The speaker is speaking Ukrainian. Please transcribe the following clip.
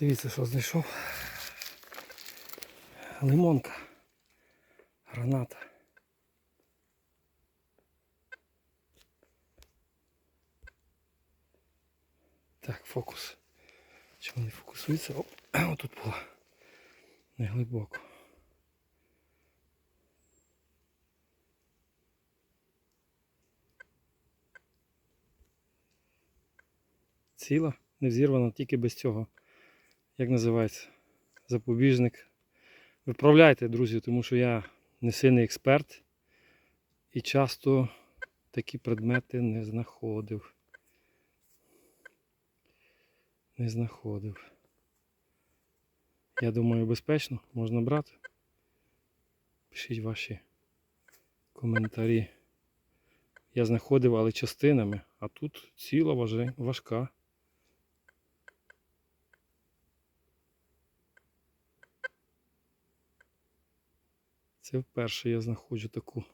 Дивіться, що знайшов. Лимонка. Граната. Так, фокус. Чому не фокусується? Оп, отут було. Не глибоко. Ціла, не взірвана, тільки без цього. Як називається? Запобіжник. Виправляйте, друзі, тому що я не сильний експерт і часто такі предмети не знаходив. Не знаходив. Я думаю, безпечно можна брати. Пишіть ваші коментарі. Я знаходив, але частинами, а тут ціла важка. Це вперше я знаходжу таку